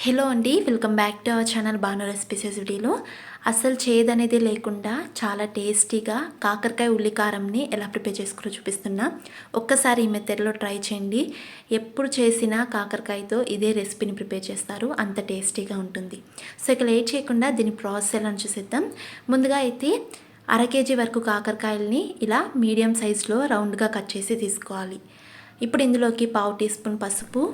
Hello అండి welcome back to our channel Banu recipes వీడియోలో. అసలు చేదనేది లేకుండా చాలా టేస్టీగా కాకరకాయ ఉల్లికారంని ఎలా ప్రిపేర్ చేసుకోరో చూపిస్తున్నా. ఒక్కసారి ఈ మెథడ్లో ట్రై చేయండి. ఎప్పుడు చేసినా కాకరకాయతో ఇదే రెసిపీని ప్రిపేర్ చేస్తారు. అంత టేస్టీగా ఉంటుంది. సో ఇక లేట్ చేయకుండా దీని ప్రాసెస్ ఎలా చూసేద్దాం. ముందుగా అయితే అర కేజీ వరకు కాకరకాయలని ఇలా మీడియం సైజులో రౌండ్గా కట్ చేసి తీసుకోవాలి. ఇప్పుడు ఇందులోకి పావు టీ స్పూన్ పసుపు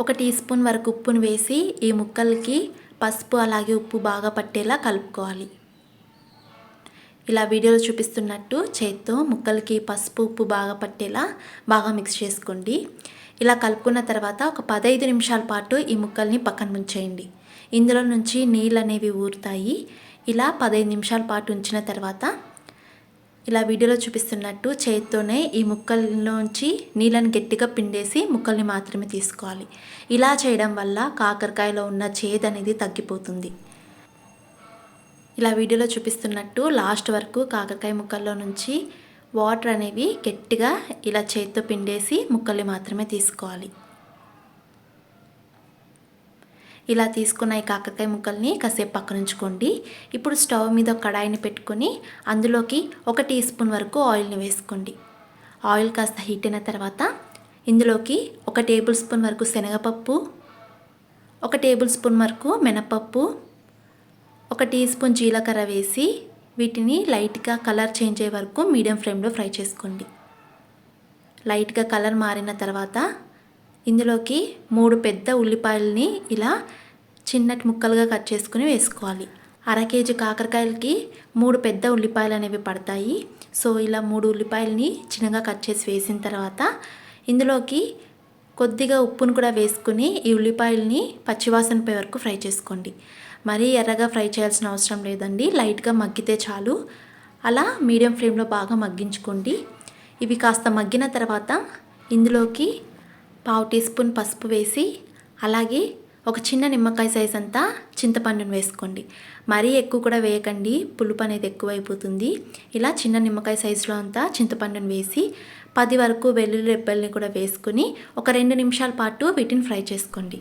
ఒక టీ స్పూన్ వరకు ఉప్పును వేసి ఈ ముక్కలకి పసుపు అలాగే ఉప్పు బాగా పట్టేలా కలుపుకోవాలి. ఇలా వీడియోలో చూపిస్తున్నట్టు చేత్తో ముక్కలకి పసుపు ఉప్పు బాగా పట్టేలా బాగా మిక్స్ చేసుకోండి. ఇలా కలుపుకున్న తర్వాత ఒక పదహైదు నిమిషాల పాటు ఈ ముక్కల్ని పక్కన ఉంచేయండి ఇందులో నుంచి నీళ్ళు అనేవి ఊరుతాయి. ఇలా పదహైదు నిమిషాల పాటు ఉంచిన తర్వాత ఇలా వీడియోలో చూపిస్తున్నట్టు చేతితోనే ఈ ముక్కల్లోంచి నీళ్ళని గట్టిగా పిండేసి ముక్కల్ని మాత్రమే తీసుకోవాలి. ఇలా చేయడం వల్ల కాకరకాయలో ఉన్న చేదు అనేది తగ్గిపోతుంది. ఇలా వీడియోలో చూపిస్తున్నట్టు లాస్ట్ వరకు కాకరకాయ ముక్కల్లో నుంచి వాటర్ అనేవి గట్టిగా ఇలా చేతితో పిండేసి ముక్కల్ని మాత్రమే తీసుకోవాలి. ఇలా తీసుకున్న ఈ కాకరకాయ ముక్కల్ని కాసేపు పక్కన ఉంచుకోండి ఇప్పుడు స్టవ్ మీద కడాయిని పెట్టుకొని అందులోకి ఒక టీ స్పూన్ వరకు ఆయిల్ని వేసుకోండి. ఆయిల్ కాస్త హీట్ అయిన తర్వాత ఇందులోకి ఒక టేబుల్ స్పూన్ వరకు శనగపప్పు ఒక టేబుల్ స్పూన్ వరకు మినపప్పు ఒక టీ స్పూన్ జీలకర్ర వేసి వీటిని లైట్గా కలర్ చేంజ్ అయ్యే వరకు మీడియం ఫ్లేమ్లో ఫ్రై చేసుకోండి. లైట్గా కలర్ మారిన తర్వాత ఇందులోకి మూడు పెద్ద ఉల్లిపాయలని ఇలా చిన్నటి ముక్కలుగా కట్ చేసుకుని వేసుకోవాలి. అర కేజీ కాకరకాయలకి మూడు పెద్ద ఉల్లిపాయలు అనేవి పడతాయి. సో ఇలా మూడు ఉల్లిపాయలని చిన్నగా కట్ చేసి వేసిన తర్వాత ఇందులోకి కొద్దిగా ఉప్పును కూడా వేసుకుని ఈ ఉల్లిపాయలని పచ్చివాసన వరకు ఫ్రై చేసుకోండి. మరీ ఎర్రగా ఫ్రై చేయాల్సిన అవసరం లేదండి. లైట్గా మగ్గితే చాలు. అలా మీడియం ఫ్లేమ్లో బాగా మగ్గించుకోండి. ఇవి కాస్త మగ్గిన తర్వాత ఇందులోకి పావు టీ స్పూన్ పసుపు వేసి అలాగే ఒక చిన్న నిమ్మకాయ సైజ్ అంతా చింతపండును వేసుకోండి. మరీ ఎక్కువ కూడా వేయకండి. పులుపు అనేది ఎక్కువైపోతుంది. ఇలా చిన్న నిమ్మకాయ సైజులో అంతా చింతపండును వేసి పది వరకు వెల్లుల్లి రెబ్బల్ని కూడా వేసుకుని ఒక రెండు నిమిషాల పాటు వీటిని ఫ్రై చేసుకోండి.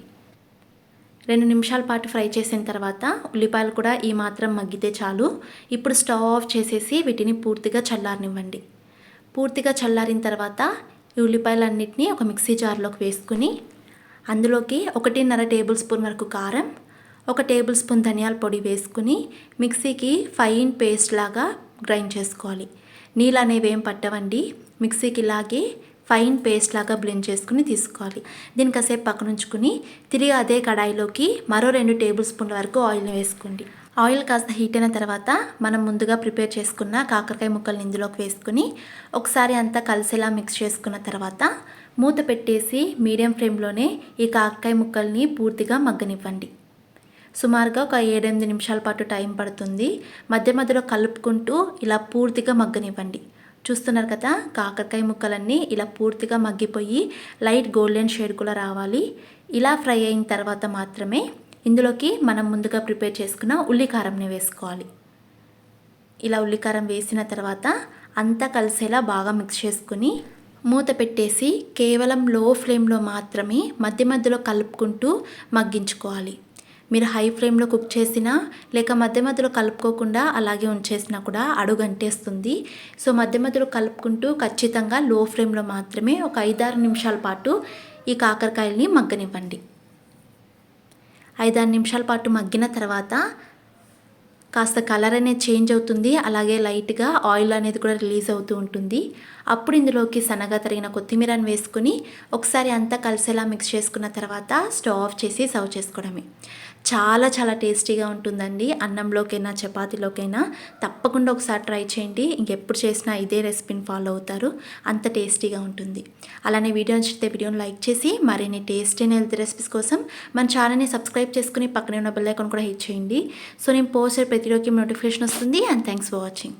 రెండు నిమిషాల పాటు ఫ్రై చేసిన తర్వాత ఉల్లిపాయలు కూడా ఈ మాత్రం మగ్గితే చాలు. ఇప్పుడు స్టవ్ ఆఫ్ చేసేసి వీటిని పూర్తిగా చల్లారనివ్వండి. పూర్తిగా చల్లారిన తర్వాత ఈ ఉల్లిపాయలన్నిటినీ ఒక మిక్సీ జార్లోకి వేసుకుని అందులోకి ఒకటిన్నర టేబుల్ స్పూన్ వరకు కారం ఒక టేబుల్ స్పూన్ ధనియాల పొడి వేసుకుని మిక్సీకి ఫైన్ పేస్ట్ లాగా గ్రైండ్ చేసుకోవాలి. నీళ్ళు అనేవి ఏం పట్టవండి మిక్సీకి ఇలాగే ఫైన్ పేస్ట్ లాగా బ్లెండ్ చేసుకుని తీసుకోవాలి. దీని కాసేపు పక్కనుంచుకుని తిరిగి అదే కడాయిలోకి మరో రెండు టేబుల్ స్పూన్ల వరకు ఆయిల్ని వేసుకోండి. ఆయిల్ కాస్త హీట్ అయిన తర్వాత మనం ముందుగా ప్రిపేర్ చేసుకున్న కాకరకాయ ముక్కల్ని ఇందులోకి వేసుకుని ఒకసారి అంతా కలిసేలా మిక్స్ చేసుకున్న తర్వాత మూత పెట్టేసి మీడియం ఫ్లేమ్లోనే ఈ కాకరకాయ ముక్కల్ని పూర్తిగా మగ్గనివ్వండి. సుమారుగా ఒక ఏడెనిమిది నిమిషాల పాటు టైం పడుతుంది. మధ్య మధ్యలో కలుపుకుంటూ ఇలా పూర్తిగా మగ్గనివ్వండి. చూస్తున్నారు కదా కాకరకాయ ముక్కలన్నీ ఇలా పూర్తిగా మగ్గిపోయి లైట్ గోల్డెన్ షేడ్ కూడా రావాలి. ఇలా ఫ్రై అయిన తర్వాత మాత్రమే ఇందులోకి మనం ముందుగా ప్రిపేర్ చేసుకున్న ఉల్లికారంని వేసుకోవాలి. ఇలా ఉల్లికారం వేసిన తర్వాత అంతా కలిసేలా బాగా మిక్స్ చేసుకుని మూత పెట్టేసి కేవలం లో ఫ్లేమ్లో మాత్రమే మధ్య మధ్యలో కలుపుకుంటూ మగ్గించుకోవాలి. మీరు హై ఫ్లేమ్లో కుక్ చేసినా లేక మధ్య మధ్యలో కలుపుకోకుండా అలాగే ఉంచేసినా కూడా అడుగు అంటేస్తుంది సో మధ్య మధ్యలో కలుపుకుంటూ ఖచ్చితంగా లో ఫ్లేమ్లో మాత్రమే ఒక ఐదారు నిమిషాల పాటు ఈ కాకరకాయల్ని మగ్గనివ్వండి. ఐదారు నిమిషాల పాటు మగ్గిన తర్వాత కాస్త కలర్ అనేది చేంజ్ అవుతుంది. అలాగే లైట్గా ఆయిల్ అనేది కూడా రిలీజ్ అవుతూ ఉంటుంది. అప్పుడు ఇందులోకి సన్నగా తరిగిన కొత్తిమీరని వేసుకుని ఒకసారి అంతా కలిసేలా మిక్స్ చేసుకున్న తర్వాత స్టవ్ ఆఫ్ చేసి సర్వ్ చేసుకోవడమే. చాలా చాలా టేస్టీగా ఉంటుందండి. అన్నంలోకైనా చపాతీలోకైనా తప్పకుండా ఒకసారి ట్రై చేయండి. ఇంకెప్పుడు చేసినా ఇదే రెసిపీని ఫాలో అవుతారు. అంత టేస్టీగా ఉంటుంది. అలానే వీడియో నచ్చితే వీడియోని లైక్ చేసి మరిన్ని టేస్టీ అండ్ హెల్త్ రెసిపీస్ కోసం మన ఛానల్ని సబ్స్క్రైబ్ చేసుకుని పక్కనే ఉన్న బెల్ ఐకాన్ కూడా హిట్ చేయండి. సో నేను పోస్ట్ ప్రతిరోజు నోటిఫికేషన్ వస్తుంది. And thanks for watching.